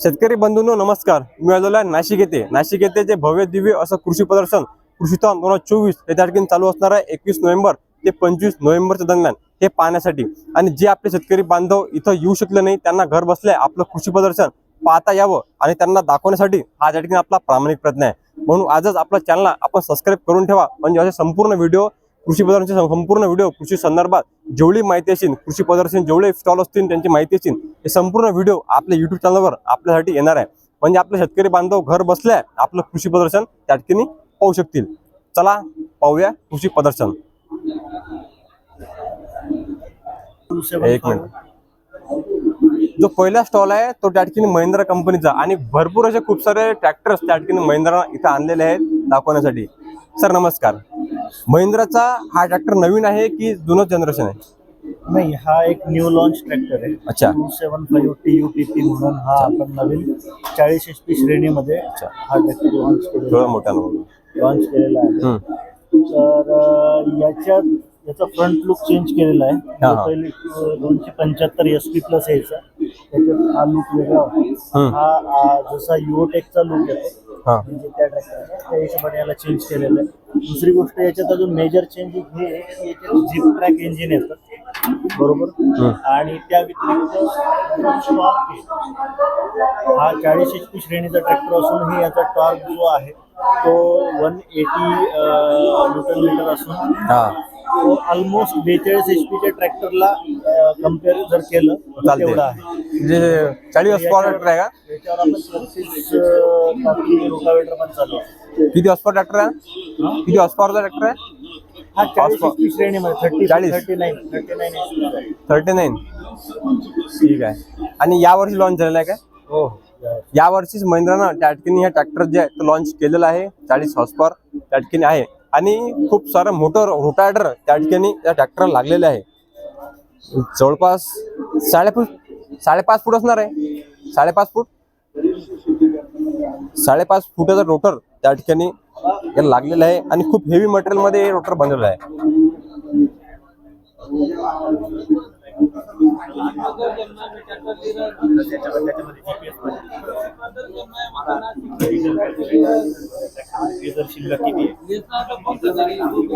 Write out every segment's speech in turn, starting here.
शेतकरी बंधूंनो नमस्कार. मी आलेलो आहे नाशिक येथे. नाशिक येथे जे भव्य दिव्य असं कृषी प्रदर्शन कृषीतॉन दोन हजार चोवीस हे त्या ठिकाणी चालू असणार आहे. एकवीस नोव्हेंबर ते पंचवीस नोव्हेंबरच्या दरम्यान हे पाहण्यासाठी. आणि जे आपले शेतकरी बांधव इथं येऊ शकले नाही त्यांना घर बसल्या आपलं कृषी प्रदर्शन पाहता यावं आणि त्यांना दाखवण्यासाठी हा त्या ठिकाणी आपला प्रामाणिक प्रयत्न आहे. म्हणून आजच आपल्या चॅनलला आपण सबस्क्राईब करून ठेवा. म्हणजे असे संपूर्ण व्हिडिओ कृषी प्रदर्शनचे संपूर्ण व्हिडिओ कृषी संदर्भात जेवढी माहिती असेल कृषी प्रदर्शन जेवढे स्टॉल असतील त्यांची माहिती असेल हे संपूर्ण व्हिडिओ आपल्या युट्यूब चॅनलवर आपल्यासाठी येणार आहे. म्हणजे आपले शेतकरी बांधव घर बसल्या आपलं कृषी प्रदर्शन त्या ठिकाणी पाहू शकतील. चला पाहूया कृषी प्रदर्शन एक मिनिट. जो पहिला स्टॉल आहे तो त्या ठिकाणी महिंद्रा कंपनीचा आणि भरपूर असे खूप सारे ट्रॅक्टर्स त्या ठिकाणी महिंद्रा इथं आणलेले आहेत दाखवण्यासाठी. सर नमस्कार. महिंद्राचा हा ट्रॅक्टर नवीन आहे की जुनं जनरेशन आहे? नाही हा एक न्यू लॉन्च ट्रॅक्टर आहे. अच्छा. Two seven five T U T P म्हणून हा आपण नवीन चाळीस एच पी श्रेणीमध्ये हा ट्रॅक्टर लॉन्च थोडं केलेला मोठ्या लॉन्च केलेला आहे. हम्म. तर अं, याच्यात याचा फ्रंट लुक चेंज केलेला आहे. हा, हा. पहिले अं, दोनशे पंच्याहत्तर एस पी प्लस यायचा. त्याच्यात हा लुक वेगळा होता. हम्म. हा आ, जसा युओटेकचा लुक येतो हा. म्हणजे त्या ट्रॅक्टरचा त्या हिशोबाने याला चेंज केलेलं आहे. दुसरी गोष्ट याच्यात अजून मेजर चेंज हे आहे की याच्यात झिप ट्रॅक इंजिन येतं. बरोबर? आणि त्या व्यतिरिक्त टॉर्क आहे. हा चाळीस एच पी श्रेणीचा ट्रॅक्टर असून हे याचा टॉर्क जो आहे तो वन एटी न्यूटन मीटर असून हा. ऑलमोस्ट बेचाळीस एच पीच्या ट्रॅक्टरला कंपेअर जर केलं तर चालते तेवढा आहे. म्हणजे चाळीस स्पॉट ट्रॅक्टर आहे का? याच्यावर आपण पस्तीस रोटावेटर पण चालू आहे. किती हॉस्पॉट ट्रॅक्टर आहे? किती हॉस्पॉवरचा ट्रॅक्टर आहे? हा चाळीस एच पी श्रेणीमध्ये thirty 40. Thirty nine thirty nine H P thirty nine. ठीक आहे. आणि यावर्षी लॉन्च झालेला आहे काय हो. या वर्षीच महिंद्रानं त्या ठिकाणी हे ट्रॅक्टर जे आहे तो लॉन्च केलेला आहे. चाळीस हॉर्सपॉवर त्या ठिकाणी आहे. आणि खूप सारं मोटर रोटायडर त्या ठिकाणी त्या ट्रॅक्टरला लागलेले आहे. जवळपास साडेफूट साडेपाच फूट असणार आहे. साडेपाच फूट. साडेपाच फुटाचा रोटर त्या ठिकाणी याला लागलेला आहे आणि खूप हेवी मटेरियलमध्ये रोटर बनलेला आहे.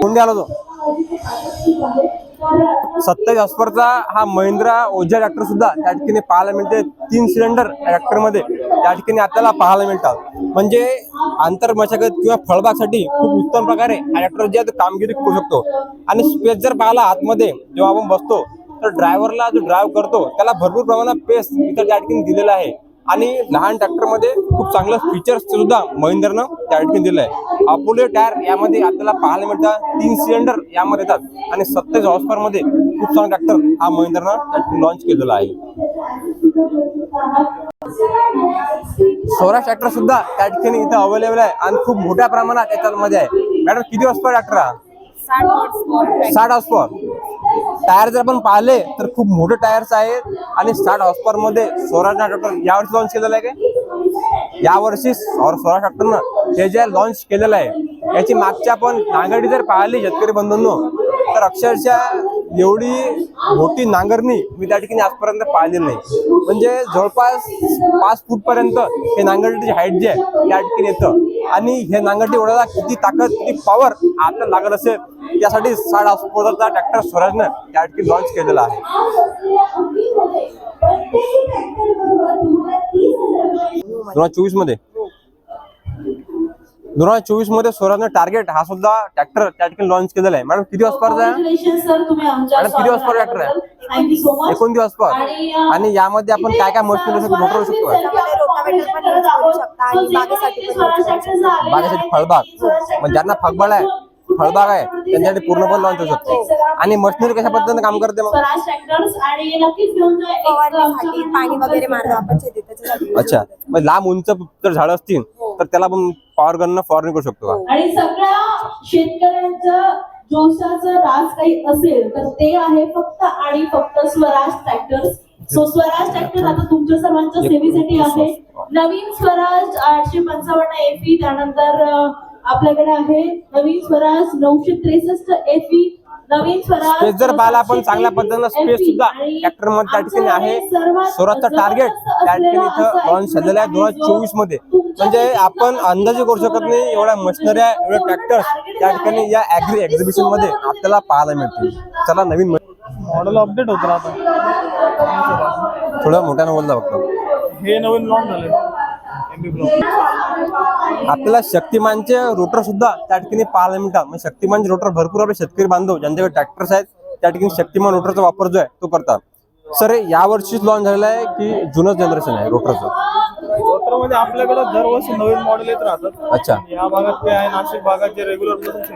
कोणते आला तो? सत्तावीस हॉस्परचा हा महिंद्रा ओझा ट्रॅक्टर सुद्धा त्या ठिकाणी पाहायला मिळते. तीन सिलेंडर ट्रॅक्टरमध्ये त्या ठिकाणी आपल्याला पाहायला मिळतात. म्हणजे आंतर मशागत किंवा फळबागसाठी खूप उत्तम प्रकारे हा ट्रॅक्टर जे आहे कामगिरी करू शकतो. आणि स्पेस जर पाहिला आतमध्ये जेव्हा आपण बसतो तर ड्रायव्हरला जो ड्राईव्ह करतो त्याला भरपूर प्रमाणात पेस इथं त्या ठिकाणी दिलेला आहे. आणि लहान ट्रॅक्टरमध्ये खूप चांगलं फीचर्स सुद्धा महिंद्रानं त्या ठिकाणी दिलं आहे. अपोलो टायर यामध्ये आपल्याला पाहायला मिळतात तीन सिलेंडर यामध्ये येतात. आणि सत्तावीस हॉर्सपावर मध्ये खूप चांगला ट्रॅक्टर हा महिंद्रानं त्या ठिकाणी लॉन्च केलेला आहे. स्वराज ट्रॅक्टर सुद्धा त्या ठिकाणी इथं अवेलेबल आहे आणि खूप मोठ्या प्रमाणात याच्यामध्ये आहे. मॅडम किती हॉर्सपावर ट्रॅक्टर साठ हॉर्सपॉवर टायर जर आपण पाहिले तर खूप मोठे टायर्स आहेत आणि साठ हॉस्परमध्ये स्वराज ट्रॅक्टर यावर्षी लॉन्च केलेला आहे यावर्षी स्वराज ट्रॅक्टरनं हे जे लॉन्च केलेलं आहे याची मागच्या आपण नांगडी जर पाहिली शेतकरी बंधूंनो तर अक्षरशः एवढी मोठी नांगरणी मी त्या ठिकाणी आजपर्यंत पाहिलेली नाही. म्हणजे जवळपास पाच फूट पर्यंत हे नांगरटीची हाईट जी आहे त्या ठिकाणी येतं. आणि हे नांगरटी ओढायला किती ताकद किती पॉवर आता लागत असेल त्यासाठी साठ हॉस्पोटरचा ट्रॅक्टर स्वराजनं त्या ठिकाणी लॉन्च केलेला आहे. दोन हजार चोवीसमध्ये दोन हजार चोवीसमध्ये स्वराजनं टार्गेट हा सुद्धा ट्रॅक्टर त्या ठिकाणी लॉन्च केलेला आहे. मॅडम किती हॉस्पॉवरचा आहे? मॅडम, किती horsepower tractor आहे? Much. एकोणतीस हॉस्पॉवर आणि, यामध्ये आपण काय काय शकतो मोटर शकतो पण बागेसाठी पण फळबाग. मग ज्यांना फळबाग आहे फळबाग आहे त्यांच्यासाठी पूर्णपणे लॉन्च होऊ शकतो. आणि मशिनरी कशा पद्धतीने काम करते मग? पाणी अच्छा. मग लांब उंच जर झाड असतील. तर त्याला पण पॉवर गन फवारणी करू शकतो का? आणि सगळ्या शेतकऱ्यांचं जोशाचं राज काही असेल तर ते आहे फक्त आणि फक्त Swaraj tractors so Swaraj tractor आता तुमच्या सर्वांच्या सेवेसाठी आहे. नवीन स्वराज आठशे पंचावन्न एफी त्यानंतर आपल्याकडे आहे नवीन स्वराज नऊशे त्रेसष्ट एफी Space जर पाहिला आपण चांगल्या पद्धतीनं MP सुद्धा tractor मध्ये त्या ठिकाणी आहे. आमच्याकडे सर्वात स्वराजचं टार्गेट त्या ठिकाणी इथं लॉन्च झालेलं आहे दोन हजार जो चोवीसमध्ये. म्हणजे आपण अंदाजे करू शकत नाही एवढ्या मशिनऱ्या एवढे ट्रॅक्टर त्या ठिकाणी या ऍग्री एक्झिबिशनमध्ये आपल्याला पाहायला मिळतील. चला नवीन मॉडेल अपडेट होत राहतं थोडं मोठ्यानं बोलला फक्त. हे नवीन लॉन्च झाले आपल्याला शक्तिमानचे रोटर सुद्धा त्या ठिकाणी पाहायला मिळतात. म्हणजे शक्तिमानचे रोटर भरपूर आपले शेतकरी बांधव ज्यांच्याकडे ट्रॅक्टर्स आहेत त्या ठिकाणी शक्तिमान रोटरचा वापर जो आहे तो करतात. सर हे यावर्षीच लॉन्च झालेला आहे की जुनच जनरेशन आहे रोटरचं मध्ये आपल्याकडे दरवर्षी नवीन मॉडेल येत राहतात. अच्छा. या भागात ते आहे नाशिक भागात जे रेग्युलर प्लस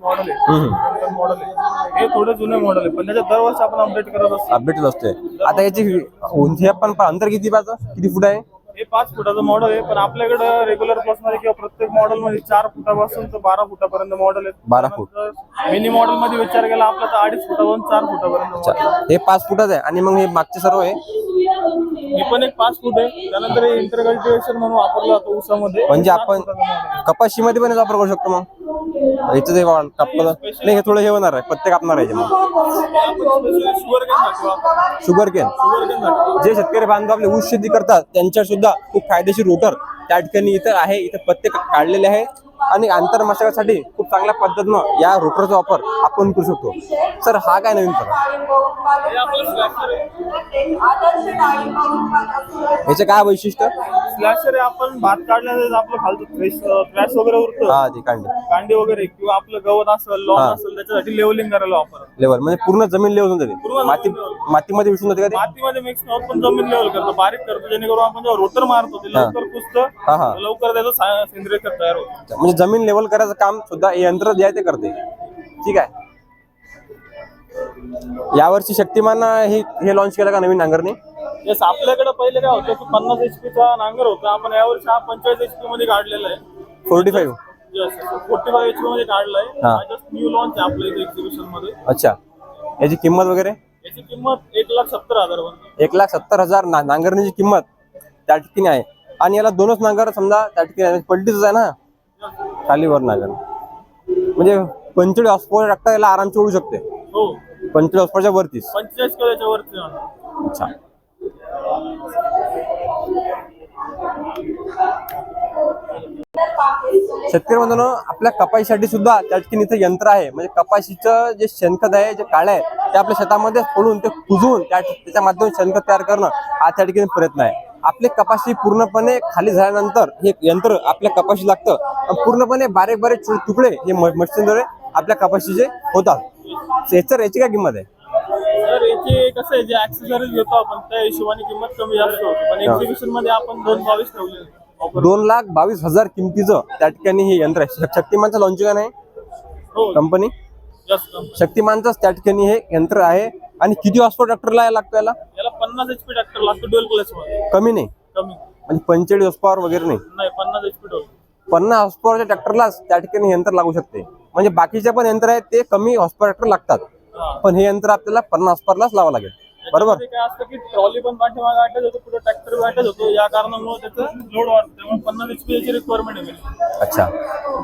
मॉडेल. आहे मॉडेल आहे. हे थोडे जुने मॉडेल आहे पण त्याच्यात दरवर्षी आपण अपडेट करत असतो. अपडेट असते आता याची उंची आपण अंतर किती पाहतो किती फूट आहे? हे पाच फुटाचं मॉडेल आहे पण आपल्याकडे रेग्युलर प्लसमध्ये किंवा प्रत्येक मॉडेल मध्ये चार फुटापासून तर बारा फुटापर्यंत मॉडेल आहे बारा फूट. मिनी मॉडेल मध्ये विचार केला आपला तर अडीच फुटापासून चार फुटापर्यंत अच्छा model आहे. हे पाच फुटाचं आहे आणि मग हे मागचे सर्व आहे हे पण एक पाच फूट आहे त्यानंतर इंटरकल्टिवेशन म्हणून वापरलं जातं ऊसामध्ये म्हणजे आपण. कपाशीमध्ये पण याचा वापर करू शकतो मग याचं ते कापलं नाही हे थोडं हे होणार आहे. पत्ते कापणार आहे शुगर केन जे शेतकरी बांधव आपले ऊस शेती करतात त्यांच्या सुद्धा खूप फायदेशीर रोटर त्या ठिकाणी इथं आहे. इथं पत्ते काढलेले आहे. आणि आंतरमशागतीसाठी खूप चांगल्या पद्धतीनं या रोटरचा वापर आपण करू शकतो. सर हा काय नवीन प्रकार आहे याचे काय वैशिष्ट्य? स्लॅशर आपण भात काढल्यानंतर आपलं खालचं क्रॅश वगैरे उरतं. हा ते कांडे. कांडी वगैरे किंवा आपलं गवत असेल लॉन हा. असेल त्याच्यासाठी लेवलिंग करायला वापर लेवल म्हणजे पूर्ण जमीन लेवल होऊन पूर्ण जाते माती. मातीमध्ये विसरून जाते का ते? मातीमध्ये मिक्स होत पण जमीन लेवल करतो. बारीक करतो जेणेकरून आपण जेव्हा रोटर मारतो ते. लवकर पुसतं हा, हा. लवकर त्याचं सा- सेंद्रिय खत तयार होतं. म्हणजे जमीन लेवल करायचं काम सुद्धा यंत्र जे आहे ते करते. ठीक आहे? यावर्षी शक्तिमान हे हे लॉन्च केलं का नवीन नांगरने येस आपल्याकडे पहिले काय होतं की पन्नास एच चा नांगर होता. आपण यावर्षी हा पंचेचाळीस एच पी मध्ये काढलेला आहे. Forty five forty five H P मध्ये काढलाय. हा. न्यू लॉन्च आहे आपल्या इथे एक्झिबिशनमध्ये. अच्छा. याची किंमत वगैरे? याची किंमत एक लाख सत्तर हजार बनते एक लाख सत्तर हजार ना नांगरणीची किंमत त्या ठिकाणी आहे. आणि याला दोनच नांगर समजा त्या ठिकाणी. पलटीच आहे ना? खालीवर नांगर म्हणजे पंचेचाळीस हॉस्पोर ट्रॅक्टर याला आरामची ओढू शकते. हो. पंचेचाळीस हॉस्पोरच्या वरतीच. पंचेचाळीस किलोच्या वरती. अच्छा. शेतकरी म्हणून आपल्या कपाशीसाठी सुद्धा त्या ठिकाणी इथं यंत्र आहे. म्हणजे कपाशीचं जे शेणखत आहे जे काळे आहे ते आपल्या शेतामध्ये फोडून ते कुजवून त्या त्याच्या माध्यमातून शेणखत तयार करणं हा त्या ठिकाणी प्रयत्न आहे. आपली कपाशी पूर्णपणे खाली झाल्यानंतर हे यंत्र आपल्या कपाशी लागतं. आणि पूर्णपणे बारीक बारीक तुकडे हे मशीनद्वारे आपल्या कपाशीचे होतात. याचं याची काय किंमत आहे? तर याचे कसं आहे जे ऍक्सेसरीज घेतो आपण त्या हिशोबाने किंमत कमी जास्त होते. पण एक्झिबिशनमध्ये आपण दोन बावीस ठेवले. ऑफर दोन लाख बावीस हजार किमतीचं त्या ठिकाणी हे यंत्र आहे. शक- शक्तिमानचं लॉन्चिंग आहे कंपनी जास्त. शक्तिमानचंच त्या ठिकाणी हे यंत्र आहे. आणि किती हॉस्पोर ट्रॅक्टरला लागतो याला पन्नास एच पी ट्रॅक्टर लागतो डुएल क्लासमध्ये कमी नाही. कमी. म्हणजे पंचेचाळीस हॉस्पॉवर वगैरे नाही. नाही पन्नास एच पी डोल पन्नास हॉस्पॉवरच्या ट्रॅक्टरलाच त्या ठिकाणी यंत्र लागू शकते. म्हणजे बाकीचे पण यंत्र आहेत ते कमी हॉस्पॉवर ट्रॅक्टर लागतात. पण हे यंत्र आपल्याला पन्नास हॉस्पॉवरलाच लावावं लागेल. बरोबर? त्याच्यामध्ये काय असतं की ट्रॉली पण पाठीमागे अटॅच होतो पुढे ट्रॅक्टर अटॅच होतो. या कारणामुळे त्याचं लोड वाढतं. त्यामुळे पन्नास एच पी याची रिक्वायरमेंट आहे अच्छा.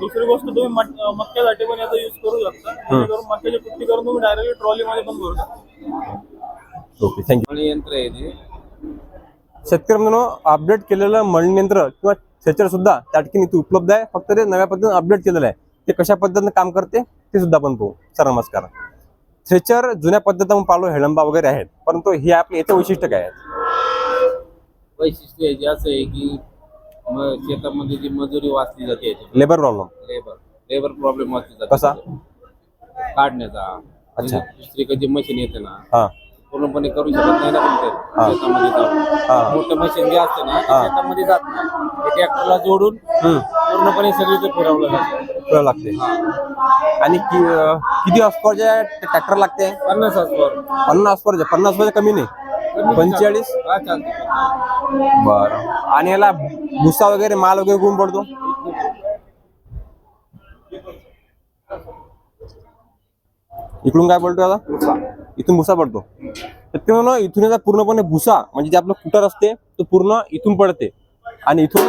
दुसरी गोष्ट तुम्ही मट- मक्यासाठी पण याचा युज करू शकता. जेणेकरून मक्याची कुट्टी करून तुम्ही डायरेक्टली ट्रॉली मध्ये पण भरू शकता. ओके थँक्यू आणि यंत्र आहे ते. शेतकरी म्हणून अपडेट केलेलं मळणी यंत्र किंवा थ्रेचर सुद्धा त्या ठिकाणी इथे उपलब्ध आहे. फक्त ते नव्या पद्धतीने अपडेट केलेलं आहे. ते कशा पद्धतीने काम करते ते सुद्धा आपण पाहू. सर नमस्कार. थ्रेचर जुन्या पद्धतीने पालो हेळंबा वगैरे आहेत. परंतु हे आपले याचं वैशिष्ट्य काय आहे वैशिष्ट्य जे असं आहे की म- शेतामध्ये जी मजुरी वाचली जाते labour problem labour labour problem वाचली जाते. कसा? काढण्याचा. अच्छा. दुसरी कधी मशीन येते ना हा. पूर्णपणे करू शकत नाही ना पण हा. ते शेतामध्ये जाऊन. हा. मोठं मशीन जे असते ना ते. शेतामध्ये जात नाही. ते ट्रॅक्टरला जोडून पूर्णपणे सगळीकडे फिरवलं जातं. तुला लागते. आणि कि किती हॉस्पॉरचे ट्रॅक्टर लागते? पन्नास हॉर्सवर पन्नास हॉस्पॉरचे पन्नास हॉस्पॉरचे कमी नाही. पंचेचाळीस? हा चालतं. बरं. आणि याला भुसा वगैरे माल वगैरे कोण पडतो इकडून काय पडतो आता? इथून भुसा पडतो. तर ते म्हणून इथून याचा पूर्णपणे भुसा. म्हणजे जे आपलं कुटर असते तो पूर्ण इथून पडते. आणि इथून.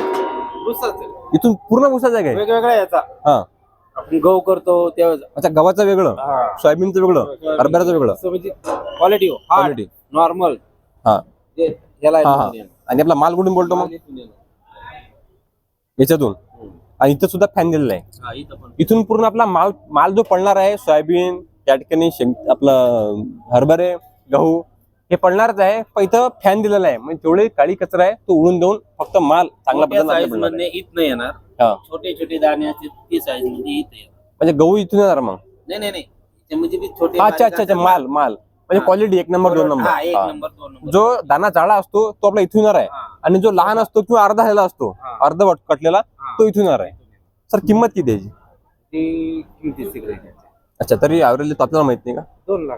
इथून पूर्ण भुसा जागा आहे वेगवेगळ्या याचा. हा. गहू करतो त्या अच्छा गव्हाचं वेगळं. सोयाबीनचं वेगळं हरभऱ्याचं वेगळं. क्वालिटी क्वालिटी नॉर्मल हा. आणि आपला माल कुठून बोलतो मग? याच्यातून. आणि इथं सुद्धा फॅन दिलेला आहे. इथून पूर्ण आपला माल माल जो पडणार आहे सोयाबीन त्या ठिकाणी शेंग आपलं हरभरे गहू हे पडणारच आहे. पण इथं फॅन दिलेला आहे. म्हणजे तेवढे काळी कचरा आहे तो उडून देऊन फक्त माल चांगला साईजमध्ये येणार. हा. छोटे छोटे दाणे असते ती साईजमध्ये इथं येणार. म्हणजे गहू इथून येणार मग? नाही नाही नाही. ते म्हणजे छोटे अच्छा अच्छा अच्छा. माल माल. म्हणजे हा. क्वालिटी एक नंबर दोन हा, एक नंबर नंबर दोन नंबर. जो दाना जाडा असतो तो आपला इथून येणार आहे. हा. आणि जो लहान असतो किंवा अर्धा झालेला असतो हा. अर्धवट कटलेला हा. तो इथून येणार आहे. सर किंमत किती आहे याची? ते किती सिगरेट अच्छा तरी ॲव्हरेज आपल्याला माहीत नाही का? दोन लाख.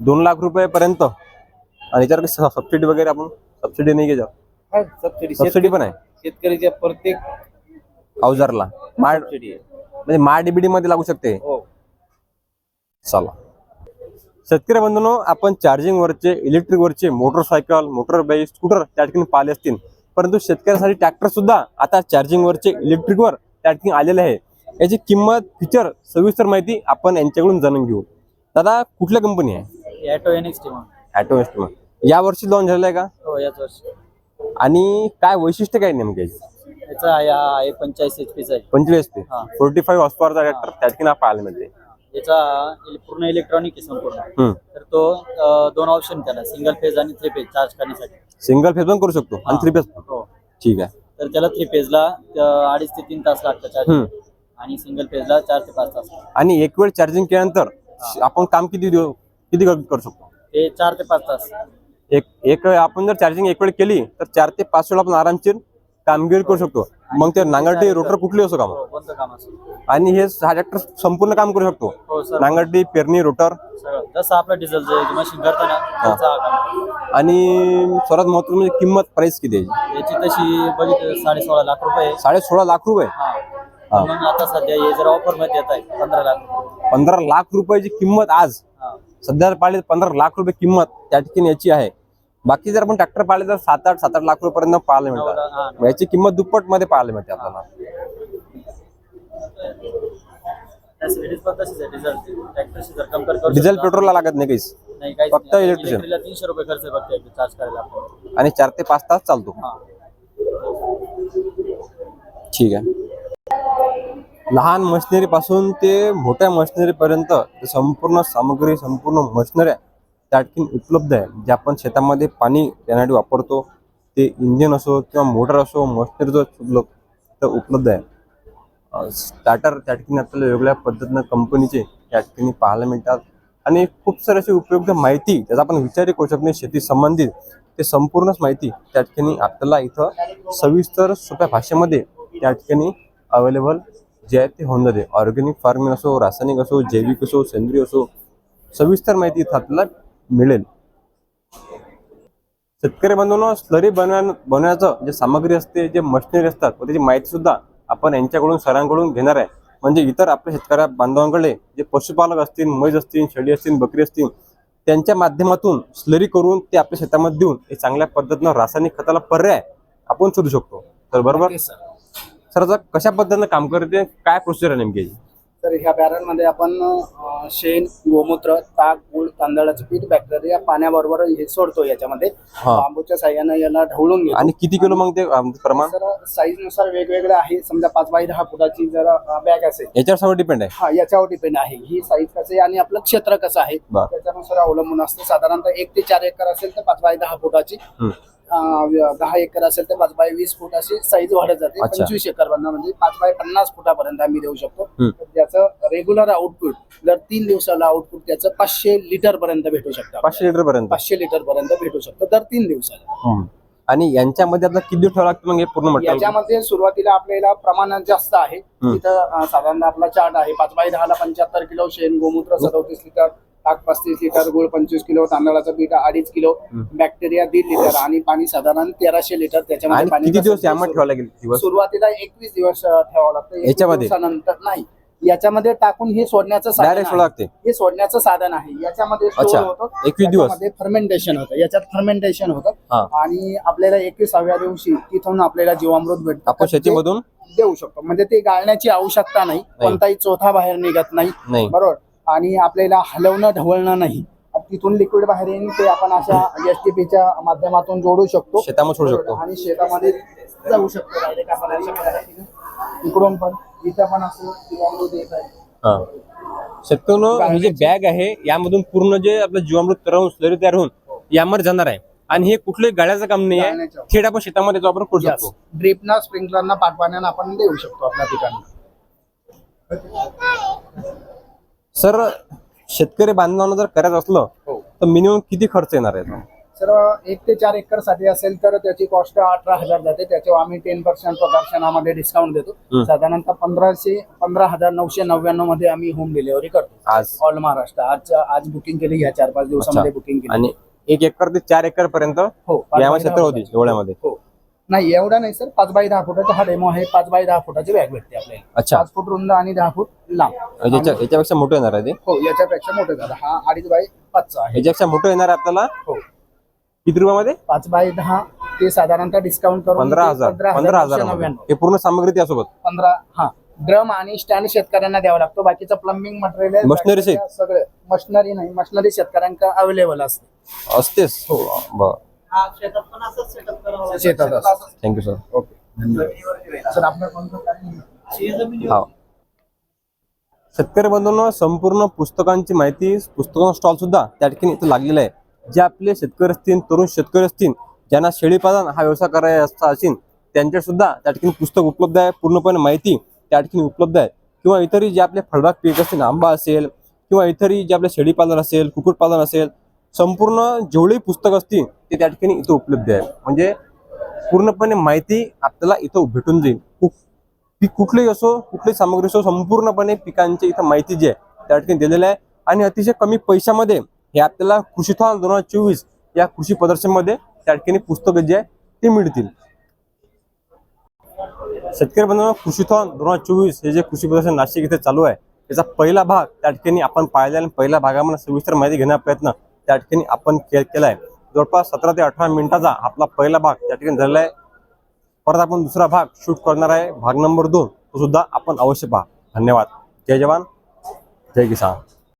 दोन लाख रुपये पर्यंत. आणि याच्यावर सबसिडी वगैरे आपण सबसिडी नाही हा, सबसिडी सबसिडी पण आहे. शेतकरीच्या प्रत्येक अवजारला. माड सबसिडी आहे. म्हणजे माड डीबीडी मध्ये लागू शकते. हो. चला. शेतकरी बंधूंनो आपण चार्जिंग वरचे इलेक्ट्रिक वरचे मोटरसायकल मोटर बाईक स्कूटर त्या ठिकाणी पाहिले असतील. परंतु शेतकऱ्यासाठी ट्रॅक्टर सुद्धा आता चार्जिंग वरचे इलेक्ट्रिक वर त्या ठिकाणी आलेले आहे. याची किंमत फीचर सविस्तर माहिती आपण यांच्याकडून जाणून घेऊ. दादा कुठल्या कंपनी आहे? Auto NX T auto Estima या वर्षी लॉन्च आहे का? हो याच वर्षी. आणि काय वैशिष्ट्य काय नेमके याचा? आहे पंचेचाळीस एच पीचा आहे. पंचवीस ते हा. फोर्टी फाईव्ह हॉर्स पॉवरचा ट्रॅक्टर त्या ठिकाणी आपल्याला पाहायला मिळते याचा पूर्ण इलेक्ट्रॉनिक आहे संपूर्ण. तर तो दोन ऑप्शन त्याला सिंगल फेज आणि थ्री फेज चार्ज करण्यासाठी. सिंगल फेज पण करू शकतो आणि. थ्री फेज हो. ठीक आहे. तर त्याला थ्री फेजला अडीच ते तीन तास लागतं चार्जिंग हम्म. आणि सिंगल फेजला चार ते पाच तास. आणि एक वेळ चार्जिंग केल्यानंतर आपण काम किती दिव- किती कर- करू शकतो? ते चार ते पाच तास. एक एक वेळ आपण जर चार्जिंग एक वेळ केली तर चार ते पाच वेळा आपण आरामशीर कामगिरी करू शकतो. मग ते नांगरटी रोटर कुठली असो काम हो कोणतं काम असो. आणि हे हा ट्रॅक्टर संपूर्ण काम करू शकतो. हो सर. नांगरटी पेरणी रोटर सगळं. जसं आपलं डिझेलचं मशीन करतो ना त्याचं हा काम आणि सर्वात महत्वाचं म्हणजे किंमत प्राइस किती आहे? याची? तशी बघितलं साडे सोळा लाख रुपये. साडे सोळा लाख रुपये. हा हा. आता सध्या हे जर ऑफरमध्ये येत आहे पंधरा लाख. पंधरा लाख रुपयाची किंमत आज. सध्या पाळले पंधरा लाख रुपये किंमत त्या ठिकाणी याची आहे. बाकी जर आपण ट्रॅक्टर पाळले तर सात आठ सात आठ लाख रुपयापर्यंत पाहायला मिळतात. मग याची किंमत दुप्पटमध्ये पाहायला मिळते आपल्याला. फॅसिलिटीज पण तशीच आहे डिझेल ट्रॅक्टरशी जर कंपेअर करू डिझेल शकतो. पेट्रोलला लागत नाही काहीच. नाही फक्त electrician. तीनशे रुपये खर्च बघते चार्ज करायला आणि चार ते पाच तास चालतो. हा. ठीक आहे. लहान मशिनरीपासून ते मोठ्या मशिनरीपर्यंत संपूर्ण सामग्री संपूर्ण मशिनऱ्या त्या ठिकाणी उपलब्ध आहे. जे आपण शेतामध्ये पाणी देण्यासाठी वापरतो ते इंजिन असो किंवा मोटर असो मशिनरी जो उपलब्ध तर उपलब्ध आहे. स्टार्टर त्या ठिकाणी आपल्याला वेगवेगळ्या पद्धतीनं कंपनीचे त्या ठिकाणी पाहायला मिळतात. आणि खूप सारी अशी उपयुक्त माहिती त्याचा आपण विचारही करू शकत नाही. शेती संबंधित ते संपूर्णच माहिती त्या ठिकाणी आपल्याला इथं सविस्तर सोप्या भाषेमध्ये त्या ठिकाणी अवेलेबल जे आहे ते होऊन जाते. ऑर्गॅनिक फार्मिंग असो रासायनिक असो जैविक असो सेंद्रिय असो सविस्तर माहिती इथं आपल्याला मिळेल. शेतकरी बांधवांना स्लरी बनवण्या बनवण्याचं जे सामग्री असते जे मशिनरी असतात व त्याची माहिती सुद्धा आपण यांच्याकडून सरांकडून घेणार आहे. म्हणजे इतर आपल्या शेतकऱ्या बांधवांकडे जे पशुपालक असतील म्हैस असतील शेळी असतील बकरी असतील त्यांच्या माध्यमातून स्लरी करून ते आपल्या शेतामध्ये देऊन हे चांगल्या पद्धतीनं रासायनिक खताला पर्याय आपण शोधू शकतो. तर बरोबर? सर आता कशा पद्धतीनं काम करते? काय प्रोसिजर आहे नेमकी? तर ह्या बॅरलमध्ये आपण शेण गोमूत्र ताक गुळ तांदळाचं पीठ बॅक्टेरिया पाण्याबरोबर हे सोडतो याच्यामध्ये. बांबूच्या साह्यानं याला ढवळून घेतो. आणि किती किलो मग ते प्रमाण? तर साईजनुसार वेगवेगळं आहे. समजा पाच बाय दहा फुटाची जर बॅग असेल. याच्यावर डिपेंड आहे? हा याच्यावर डिपेंड आहे. ही साईज कसं आहे आणि आपलं क्षेत्र कसं आहे. त्याच्यानुसार अवलंबून असते. साधारणतः एक ते चार एकर असेल तर पाच बाय दहा फुटाची. दहा एकर असेल तर पाच बाय वीस फूट अशी साईज वाढत जाते अच्छा. पंचवीस एकर बनणं म्हणजे पाच बाय पन्नास फुटापर्यंत आम्ही देऊ शकतो हम्म. तर त्याचं रेग्युलर आउटपुट जर तीन दिवसाला आउटपुट त्याचं पाचशे लिटर पर्यंत भेटू शकतं पाचशे लिटर पर्यंत पाचशे लिटर पर्यंत भेटू शकतं दर तीन दिवसाला हम्म. आणि यांच्यामध्ये आपल्याला किती दिवस ठेवावं लागतं मग हे पूर्ण याच्यामध्ये सुरुवातीला आपल्याला प्रमाण जास्त आहे. तिथं अं, साधारणतः आपला चार्ट आहे पाच बाय दहाला पंच्याहत्तर किलो शेण गोमूत्र सदोतीस लिटर ताक पस्तीस लिटर गुळ पंचवीस किलो तांदळाचं पीठ अडीच किलो बॅक्टेरिया दीड लिटर आणि पाणी साधारण तेराशे लिटर त्याच्यामध्ये आणि किती दिवस यामध्ये ठेवावं लागेल दिवस? सुरुवातीला एकवीस दिवस ठेवावं लागतं. 21 याच्यामध्ये? दिवसानंतर नाही. याच्यामध्ये टाकून हे सोडण्याचं साधन डायरेक्ट सोडा आहे. लागते. हे सोडण्याचं साधन आहे. याच्यामध्ये अच्छा. होतं. 21 दिवस? फर्मेंटेशन होतं. याच्यात फर्मेंटेशन हा. होतं आणि आपल्याला एकविसाव्या दिवशी तिथून आपल्याला जीवामृत भेटतं. आपण शेतीमधून? देऊ शकतो. म्हणजे ते गाळण्याची आवश्यकता नाही. कोणताही चोथा बाहेर निघत नाही. नाही. बरोबर? आणि आपल्याला हलवणं ढवळणं नाही. तिथून लिक्विड बाहेर येईल ते आपण अशा एस टी पीच्या माध्यमातून जोडू शकतो. शेतामध्ये सोडू शकतो. आणि शेतामध्ये जाऊ शकतो. इकडून पण इथं पण असं जीवामृत येत आहे. हा. शेतकऱ्यांनो ही जी बॅग आहे यामधून पूर्ण जे आपलं जीवामृत तयार होऊन स्लरी तयार होऊन यामध्ये जाणार आहे. आणि हे कुठलंही गाड्याचं काम नाही आहे. थेट आपण शेतामध्ये वापर करू शकतो. ड्रिपना स्प्रिंकलरना पाठपाण्यानं आपण देऊ शकतो आपल्या पिकांना. सर शेतकरी बांधवांना जर करायचं असलं हो. तर मिनिमम किती खर्च येणार आहे? सर एक ते चार एकरसाठी असेल तर त्याची कॉस्ट अठरा हजार जाते. त्याच्यावर आम्ही टेन पर्सेंट प्रदर्शनामध्ये डिस्काउंट देतो. साधारणतः पंधराशे पंधरा हजार नऊशे नव्याण्णवमध्ये आम्ही होम डिलिव्हरी करतो. आज. ऑल महाराष्ट्र आज आज बुकिंग केली ह्या चार पाच दिवसामध्ये बुकिंग केली. आणि एक एकर ते चार एकर पर्यंत हो क्षेत्र होती. एवढ्यामध्ये. हो. नाही एवढा नाही सर. पाच बाय दहा फुटाचा हा डेमो आहे. पाच बाय दहा फुटाची बॅग भेटते आपल्याला. अच्छा. पाच फूट रुंद आणि दहा फूट लांब. याच्या याच्यापेक्षा मोठं येणार आहे ते? हो याच्यापेक्षा मोठं झालं हा अडीच बाय पाचचा आहे. याच्यापेक्षा मोठं येणार आहे आपल्याला? हो. किती रुपयामध्ये? पाच बाय दहा ते साधारणतः डिस्काउंट करून पंधरा ते हजार. पंधरा हजार नव्याण्णव. हे पूर्ण सामग्री त्यासोबत पंधरा हा. ड्रम आणि स्टँड शेतकऱ्यांना द्यावा लागतो. बाकीचं प्लंबिंग मटेरियल Machinery? सगळं. मशिनरी नाही मशिनरी शेतकऱ्यांना अवेलेबल असते. असतेच. हो. बर. शेतात. Thank you sir okay sir? हा शेतकरी बंधूंनो संपूर्ण पुस्तकांची माहिती पुस्तकांचा स्टॉल सुद्धा त्या ठिकाणी इथं लागलेला आहे. जे आपले शेतकरी असतील तरुण शेतकरी असतील ज्यांना शेळीपालन हा व्यवसाय करायचा असेल त्यांच्या सुद्धा त्या ठिकाणी पुस्तक उपलब्ध आहे. पूर्णपणे माहिती त्या ठिकाणी उपलब्ध आहे. किंवा इतरही जे आपले फळबाग पीक असतील आंबा असेल किंवा इतरही जे आपले शेळीपालन असेल कुक्कुटपालन असेल संपूर्ण जेवढी पुस्तक असतील ते त्या ठिकाणी इथं उपलब्ध आहे म्हणजे पूर्णपणे माहिती आपल्याला इथं भेटून जाईल. पीक कुठलंही असो कुठलीही सामग्री असो संपूर्णपणे पिकांची इथं माहिती जी आहे त्या ठिकाणी दिलेली आहे. आणि अतिशय कमी पैशामध्ये हे आपल्याला कृषीथॉन दोन हजार चोवीस या कृषी प्रदर्शनमध्ये त्या ठिकाणी पुस्तकं जी आहे ते मिळतील. शेतकरी बंधूंनो कृषीथॉन दोन हजार चोवीस हे जे कृषी प्रदर्शन नाशिक इथे चालू आहे त्याचा पहिला भाग त्या ठिकाणी आपण पाहिला आणि पहिल्या भागामध्ये सविस्तर माहिती घेण्याचा प्रयत्न त्या ठिकाणी आपण खेळ केला आहे जवळपास सतरा ते अठरा मिनिटाचा आपला पहिला भाग त्या ठिकाणी झालेला आहे. परत आपण दुसरा भाग शूट करणार आहे. भाग नंबर दोन तो सुद्धा आपण अवश्य पहा. धन्यवाद. जय जवान. जय किसान.